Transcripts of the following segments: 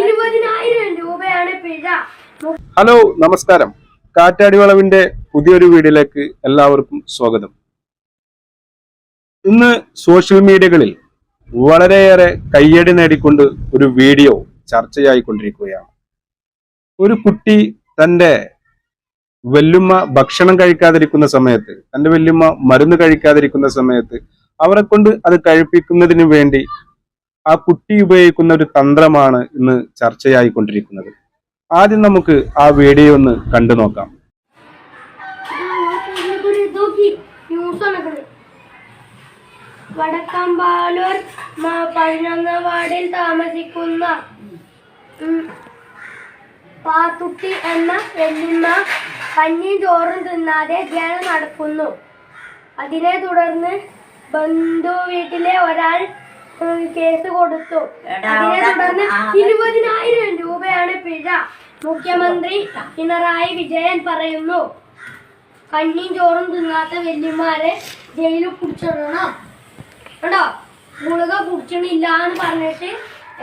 ഇരുപതിനായിരം രൂപയാണ് പിഴ. ഹലോ നമസ്കാരം. കാറ്റാടി വളവിന്റെ പുതിയൊരു വീഡിയോയിലേക്ക് എല്ലാവർക്കും സ്വാഗതം. ഇന്ന് സോഷ്യൽ മീഡിയകളിൽ വളരെയേറെ കയ്യടി നേടിക്കൊണ്ട് ഒരു വീഡിയോ ചർച്ചയായിക്കൊണ്ടിരിക്കുകയാണ്. ഒരു കുട്ടി തന്റെ വല്യമ്മ ഭക്ഷണം കഴിക്കാതിരിക്കുന്ന സമയത്ത് തന്റെ വല്യമ്മ മരുന്ന് കഴിക്കാതിരിക്കുന്ന സമയത്ത് അവരെ കൊണ്ട് അത് കഴിപ്പിക്കുന്നതിന് വേണ്ടി ആ കുട്ടി ഉപയോഗിക്കുന്ന ഒരു തന്ത്രമാണ് ഇന്ന് ചർച്ചയായിക്കൊണ്ടിരിക്കുന്നത്. ആദ്യം നമുക്ക് ആ വീഡിയോ ഒന്ന് കണ്ടു നോക്കാം. വാർഡിൽ താമസിക്കുന്ന പാത്തുട്ടി എന്ന വെല്ലിമ്മ കഞ്ഞി ചോറും തിന്നാതെ ധ്യാനം നടക്കുന്നു. അതിനെ തുടർന്ന് ബന്ധു വീട്ടിലെ ഒരാൾ കേസ് കൊടുത്തു. അതിനെ തുടർന്ന് ഇരുപതിനായിരം രൂപയാണ് പിഴ. മുഖ്യമന്ത്രി പിണറായി വിജയൻ പറയുന്നു കഞ്ഞിയും ചോറും തിന്നാത്ത വല്യമാരെ ജയിലിൽ കുടിച്ചിടണം. കേട്ടോ ഗുളിക കുടിച്ചിടില്ല എന്ന് പറഞ്ഞിട്ട്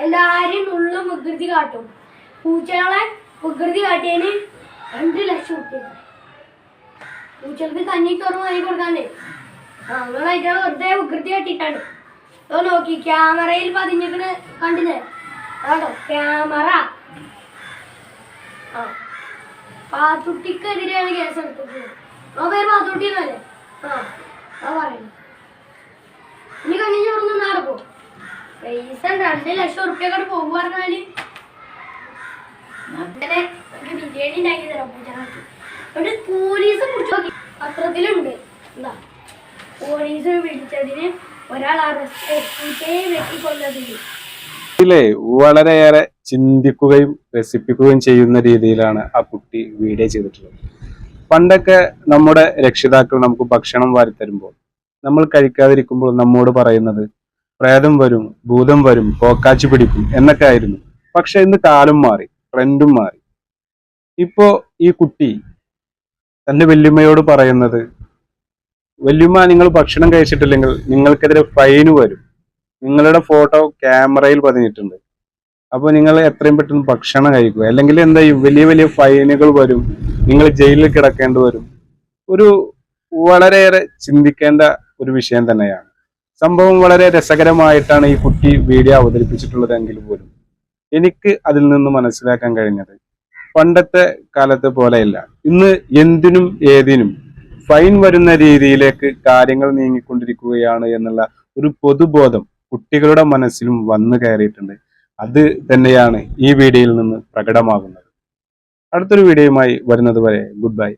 എല്ലാരും ഉള്ളു മുകൃതി കാട്ടും. പൂച്ചകളെ മുകൃതി കാട്ടിയതിന് രണ്ട് ലക്ഷം കുട്ടി പൂച്ചകൾക്ക് കഞ്ഞി ചോറും വാങ്ങി കൊടുക്കാണ്ട്. ആ നിങ്ങൾ അതിന്റെ വെറുതെ വികൃതി കാട്ടിട്ടാണ് നോക്കി ക്യാമറയിൽ പതിഞ്ഞിട്ട് കണ്ടില്ലേ? ആണോ ക്യാമറ. ആ. പാത്തുട്ടിക്കെതിരെയാണ് കേസ് എടുത്തത്. ആ പേര് പാത്തുട്ടി എന്നല്ലേ? ആ. ആ പറയുന്നു ഇനി കണ്ണി ചോറൊന്നും നടക്കും പൈസ രണ്ട് ലക്ഷം ഉറുപ്പ്യ കൂടെ പോകും പറഞ്ഞാൽ ബിരിയാണി ഉണ്ടാക്കി തരാം. പൂജാക്ക്. അവിടെ പോലീസ് പിടിച്ചു പത്രത്തിലുണ്ട്. എന്താ? പോലീസ് പിടിച്ചതിന് ഒരാൾ വളരെയേറെ ചിന്തിക്കുകയും രസിപ്പിക്കുകയും ചെയ്യുന്ന രീതിയിലാണ് ആ കുട്ടി വീഡിയോ ചെയ്തിട്ടുള്ളത്. പണ്ടൊക്കെ നമ്മുടെ രക്ഷിതാക്കൾ നമുക്ക് ഭക്ഷണം വാരിത്തരുമ്പോൾ നമ്മൾ കഴിക്കാതിരിക്കുമ്പോൾ നമ്മോട് പറയുന്നത് പ്രേതം വരും ഭൂതം വരും പോക്കാച്ചു പിടിക്കും എന്നൊക്കെ ആയിരുന്നു. പക്ഷെ ഇന്ന് കാലം മാറി ട്രെൻഡും മാറി. ഇപ്പോ ഈ കുട്ടി തന്റെ വല്യമ്മയോട് പറയുന്നത് വല്യമ്മ നിങ്ങൾ ഭക്ഷണം കഴിച്ചിട്ടില്ലെങ്കിൽ നിങ്ങൾക്കെതിരെ ഫൈന് വരും. നിങ്ങളുടെ ഫോട്ടോ ക്യാമറയിൽ പതിഞ്ഞിട്ടുണ്ട്. അപ്പോൾ നിങ്ങൾ എത്രയും പെട്ടെന്ന് ഭക്ഷണം കഴിക്കുക. അല്ലെങ്കിൽ എന്താ വലിയ വലിയ ഫൈനുകൾ വരും. നിങ്ങൾ ജയിലിൽ കിടക്കേണ്ടി വരും. ഒരു വളരെയേറെ ചിന്തിക്കേണ്ട ഒരു വിഷയം തന്നെയാണ്. സംഭവം വളരെ രസകരമായിട്ടാണ് ഈ കുട്ടി വീഡിയോ അവതരിപ്പിച്ചിട്ടുള്ളതെങ്കിൽ പോലും എനിക്ക് അതിൽ നിന്ന് മനസ്സിലാക്കാൻ കഴിഞ്ഞത്. പണ്ടത്തെ കാലത്തെ പോലെയല്ല. ഇന്ന് എന്തിനും ഏതിനും ഫൈൻ വരുന്ന രീതിയിലേക്ക് കാര്യങ്ങൾ നീങ്ങിക്കൊണ്ടിരിക്കുകയാണ് എന്നുള്ള ഒരു പൊതുബോധം കുട്ടികളുടെ മനസ്സിലും വന്നു കയറിയിട്ടുണ്ട്. അത് തന്നെയാണ് ഈ വീഡിയോയിൽ നിന്ന് പ്രകടമാകുന്നത്. അടുത്തൊരു വീഡിയോയുമായി വരുന്നത് വരെ ഗുഡ് ബൈ.